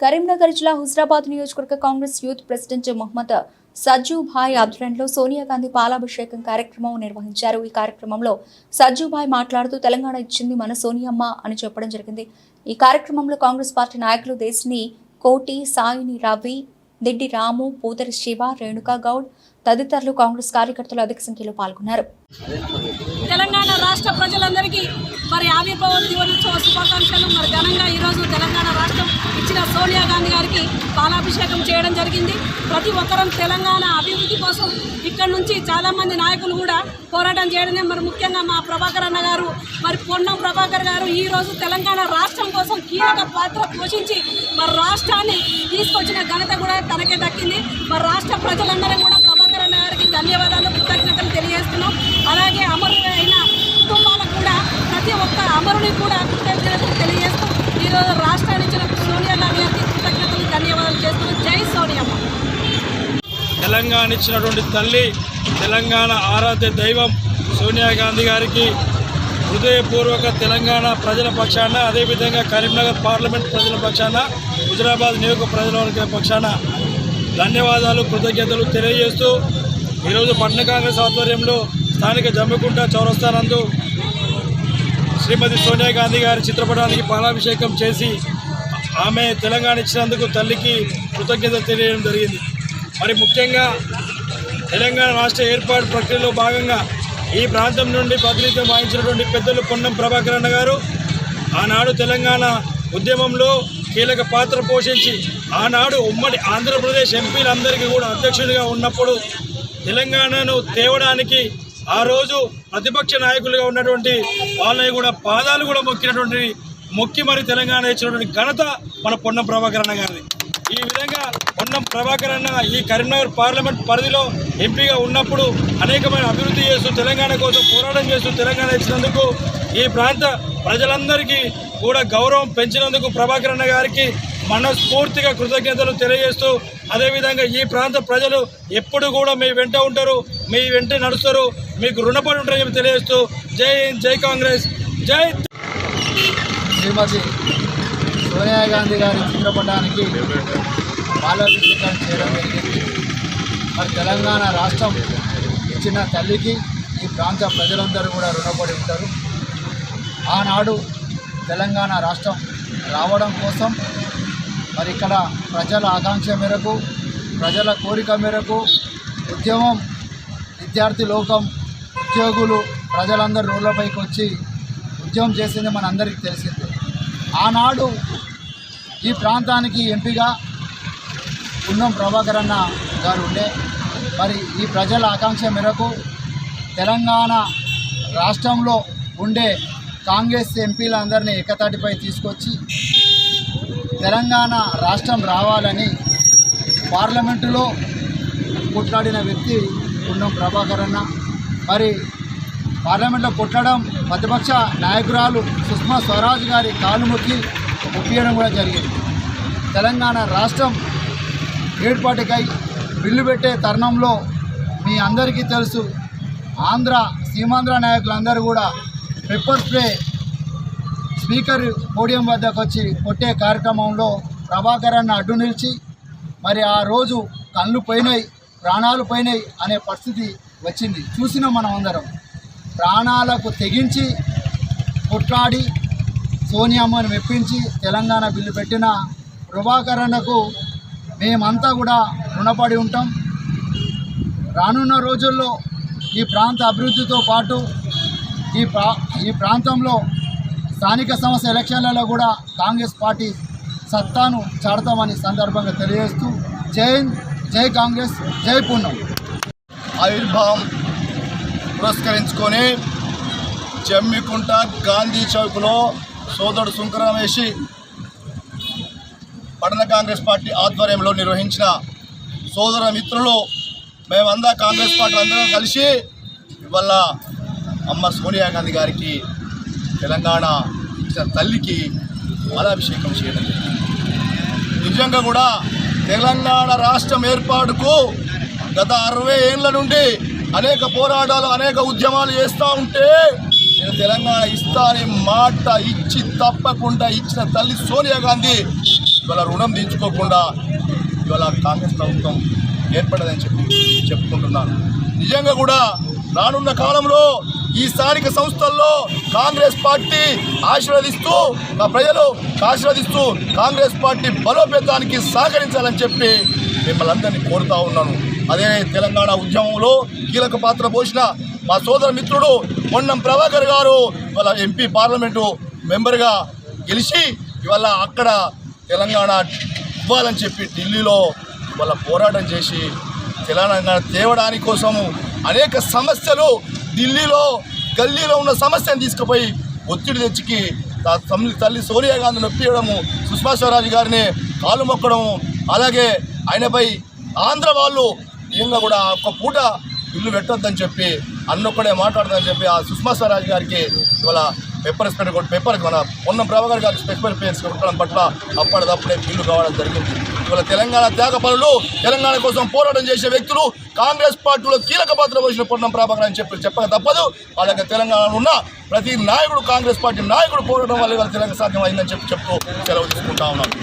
కరీంనగర్ జిల్లా హుజరాబాద్ నియోజకవర్గ Congress youth president Mohammed Sajjubhai ఆధ్వర్యంలో సోనియా గాంధీ పాలాభిషేకం కార్యక్రమం నిర్వహించారు. ఈ కార్యక్రమంలో సజ్జుభాయ్ మాట్లాడుతూ తెలంగాణ ఇచ్చింది మన సోనియమ్మ అని చెప్పడం జరిగింది. ఈ కార్యక్రమంలో కాంగ్రెస్ పార్టీ నాయకులు దేశిని కోటి సాయిని రవి దిడ్డి రాము పూదరి శివ రేణుకా గౌడ్ తదితరులు కాంగ్రెస్ కార్యకర్తలు అధిక సంఖ్యలో పాల్గొన్నారు. రాష్ట్ర ప్రజలందరికీ మరి ఆవిర్భావ దినోత్సవ శుభాకాంక్షలు. మరి ఘనంగా ఈరోజు తెలంగాణ రాష్ట్రం ఇచ్చిన సోనియా గాంధీ గారికి పాలాభిషేకం చేయడం జరిగింది. ప్రతి ఒక్కరం తెలంగాణ అభివృద్ధి కోసం ఇక్కడ నుంచి చాలామంది నాయకులు కూడా పోరాటం చేయడమే. మరి ముఖ్యంగా మా ప్రభాకర్ అన్న గారు మరి పొన్నం ప్రభాకర్ గారు ఈరోజు తెలంగాణ రాష్ట్రం కోసం కీలక పాత్ర పోషించి మరి రాష్ట్రాన్ని తీసుకొచ్చిన ఘనత కూడా తనకే దక్కింది. మరి రాష్ట్ర ప్రజలందరూ కూడా ప్రభాకర్ అన్న గారికి ధన్యవాదాలు కృతజ్ఞతలు తెలియజేస్తున్నాం అలాగే అమరులైన కుటుంబాలకు కూడా ప్రతి ఒక్క అమరుని కూడా కృతజ్ఞతలు తెలియజేస్తూ ఈరోజు రాష్ట్రాన్ని ఇచ్చిన సోనియా గాంధీ గారికి కృతజ్ఞతలు ధన్యవాదాలు జై సోనియమ్మ తెలంగాణ ఇచ్చినటువంటి తల్లి తెలంగాణ ఆరాధ్య దైవం సోనియా గాంధీ గారికి హృదయపూర్వక తెలంగాణ ప్రజల పక్షాన అదేవిధంగా కరీంనగర్ పార్లమెంట్ ప్రజల పక్షాన హుజరాబాద్ నియోజక ప్రజల పక్షాన ధన్యవాదాలు కృతజ్ఞతలు తెలియజేస్తూ ఈరోజు పట్టణ కాంగ్రెస్ ఆధ్వర్యంలో స్థానిక జమ్మికుంట చౌరస్తానందు శ్రీమతి సోనియా గాంధీ గారి చిత్రపటానికి పాలాభిషేకం చేసి ఆమె తెలంగాణ ఇచ్చినందుకు తల్లికి కృతజ్ఞత తెలియడం జరిగింది. మరి ముఖ్యంగా తెలంగాణ రాష్ట్ర ఏర్పాటు ప్రక్రియలో భాగంగా ఈ ప్రాంతం నుండి ప్రాతినిధ్యం వహించినటువంటి పెద్దలు పొన్నం ప్రభాకర్ అన్న గారు ఆనాడు తెలంగాణ ఉద్యమంలో కీలక పాత్ర పోషించి ఆనాడు ఉమ్మడి ఆంధ్రప్రదేశ్ ఎంపీలందరికీ కూడా అధ్యక్షుడిగా ఉన్నప్పుడు తెలంగాణను తేవడానికి ఆ రోజు ప్రతిపక్ష నాయకులుగా ఉన్నటువంటి వాళ్ళని కూడా పాదాలు కూడా మొక్కినటువంటి మొక్కి మరి తెలంగాణ ఇచ్చినటువంటి ఘనత మన పొన్నం ప్రభాకర్ అన్న గారిది. ఈ విధంగా పొన్నం ప్రభాకర్ అన్న ఈ కరీంనగర్ పార్లమెంట్ పరిధిలో ఎంపీగా ఉన్నప్పుడు అనేకమైన అభివృద్ధి చేస్తూ తెలంగాణ కోసం పోరాటం చేస్తూ తెలంగాణ ఇచ్చినందుకు ఈ ప్రాంత ప్రజలందరికీ కూడా గౌరవం పెంచినందుకు ప్రభాకర్ అన్న గారికి మనస్ఫూర్తిగా కృతజ్ఞతలు తెలియజేస్తూ అదేవిధంగా ఈ ప్రాంత ప్రజలు ఎప్పుడు కూడా మీ వెంట ఉంటారు మీ వెంట నడుస్తారు. మీకు రుణపడి ఉంటారని చెప్పి తెలియజేస్తూ జై హింద్ జై కాంగ్రెస్ జై శ్రీమతి సోనియా గాంధీ గారి చిత్రపటానికి బాలాభిషేకం చేయడం జరిగింది. మరి తెలంగాణ రాష్ట్రం ఇచ్చిన తల్లికి ఈ ప్రాంత ప్రజలందరూ కూడా రుణపడి ఉంటారు. ఆనాడు తెలంగాణ రాష్ట్రం రావడం కోసం మరి ఇక్కడ ప్రజల ఆకాంక్ష మేరకు ప్రజల కోరిక మేరకు ఉద్యమం విద్యార్థి లోకం ఉద్యోగులు ప్రజలందరూ రోడ్లపైకి వచ్చి ఉద్యమం చేసింది మనందరికీ తెలిసిందే. ఆనాడు ఈ ప్రాంతానికి ఎంపీగా ఉన్నం ప్రభాకర్ అన్న గారు ఉండే. మరి ఈ ప్రజల ఆకాంక్ష మేరకు తెలంగాణ రాష్ట్రంలో ఉండే కాంగ్రెస్ ఎంపీలందరినీ ఏకతాటిపై తీసుకొచ్చి తెలంగాణ రాష్ట్రం రావాలని పార్లమెంటులో కొట్లాడిన వ్యక్తి పున్నం ప్రభాకర్ అన్న. మరి పార్లమెంట్లో కొట్టడం ప్రతిపక్ష నాయకురాలు సుష్మా స్వరాజ్ గారి కాలు మొక్కి ఒప్పియడం కూడా జరిగింది. తెలంగాణ రాష్ట్రం ఏర్పాటుకై బిల్లు పెట్టే తరుణంలో మీ అందరికీ తెలుసు ఆంధ్ర సీమాంధ్ర నాయకులందరూ కూడా పెప్పర్ స్ప్రే స్పీకర్ పోడియం వద్దకు వచ్చి కొట్టే కార్యక్రమంలో ప్రభాకర్ అన్న అడ్డు నిలిచి మరి ఆ రోజు కళ్ళు పోయినాయి ప్రాణాలు పోయినాయి అనే పరిస్థితి వచ్చింది. చూసినాం మనం అందరం. ప్రాణాలకు తెగించి కొట్లాడి సోనియామ్మను మెప్పించి తెలంగాణ బిల్లు పెట్టిన ప్రభాకర్ అన్నకు మేమంతా కూడా రుణపడి ఉంటాం. రానున్న రోజుల్లో ఈ ప్రాంత అభివృద్ధితో పాటు ఈ ప్రా ఈ ప్రాంతంలో స్థానిక సంస్థ ఎలక్షన్లలో కూడా కాంగ్రెస్ పార్టీ సత్తాను చాడతామని సందర్భంగా తెలియజేస్తూ జై జై కాంగ్రెస్ జై పూర్ణం ఆవిర్భావం పురస్కరించుకొని జమ్మికుంట గాంధీ చౌక్లో సోదరుడు సుంకరమేషి పట్టణ కాంగ్రెస్ పార్టీ ఆధ్వర్యంలో నిర్వహించిన సోదర మిత్రులు మేమందా కాంగ్రెస్ పార్టీ అందరం కలిసి ఇవాళ అమ్మ సోనియా గాంధీ గారికి తెలంగాణ ఇచ్చిన తల్లికి మాలాభిషేకం చేయడం నిజంగా కూడా తెలంగాణ రాష్ట్రం ఏర్పాటుకు గత అరవై ఏళ్ళ నుండి అనేక పోరాటాలు అనేక ఉద్యమాలు చేస్తూ ఉంటే నేను తెలంగాణ ఇస్తానే మాట ఇచ్చి తప్పకుండా ఇచ్చిన తల్లి సోనియా గాంధీ ఇవాళ రుణం తీర్చుకోకుండా ఇవాళ కాంగ్రెస్ ప్రభుత్వం ఏర్పడదని చెప్పి చెప్పుకుంటున్నాను. నిజంగా కూడా రానున్న కాలంలో ఈ స్థానిక సంస్థల్లో కాంగ్రెస్ పార్టీ ఆశీర్వదిస్తూ ప్రజలు ఆశీర్వదిస్తూ కాంగ్రెస్ పార్టీ బలోపేతానికి సహకరించాలని చెప్పి మిమ్మల్ని అందరినీ కోరుతా ఉన్నాను. అదే తెలంగాణ ఉద్యమంలో కీలక పాత్ర పోసిన మా సోదర మిత్రుడు పొన్నం ప్రభాకర్ గారు ఇవాళ ఎంపీ పార్లమెంటు మెంబర్గా గెలిచి ఇవాళ అక్కడ తెలంగాణ ఇవ్వాలని చెప్పి ఢిల్లీలో ఇవాళ పోరాటం చేసి తెలంగాణ తేవడానికి కోసము అనేక సమస్యలు ఢిల్లీలో గల్లీలో ఉన్న సమస్యను తీసుకుపోయి ఒత్తిడి తెచ్చికి తల్లి తల్లి సోనియా గాంధీ నొప్పియడము సుష్మా స్వరాజ్ గారిని కాలు మొక్కడము అలాగే ఆయనపై ఆంధ్ర వాళ్ళు నిజంగా కూడా ఒక్క పూట ఇల్లు పెట్టొద్దని చెప్పి అన్నొక్కడే మాట్లాడదని చెప్పి ఆ సుష్మా స్వరాజ్ గారికి ఇవాళ పెప్పర్ స్ప్రెడ్ కొట్టి పెప్పర్ మన పొన్నం ప్రభాకర్ గారి పెప్పర్ పేర్స్ కొట్టడం పట్ల అప్పటిదప్పుడే బిల్లు కావడం జరిగింది. ఇవాళ తెలంగాణ త్యాగ పనులు తెలంగాణ కోసం పోరాటం చేసే వ్యక్తులు కాంగ్రెస్ పార్టీలో కీలక పాత్ర పోసిన పొన్నం ప్రభాకర్ అని చెప్పి చెప్పక తప్పదు. వాళ్ళ తెలంగాణలో ఉన్న ప్రతి నాయకుడు కాంగ్రెస్ పార్టీ నాయకుడు పోరాటం వల్ల ఇవాళ తెలంగాణ సాధ్యం అయిందని చెప్పి చెప్తూ సెలవు తీసుకుంటా ఉన్నాను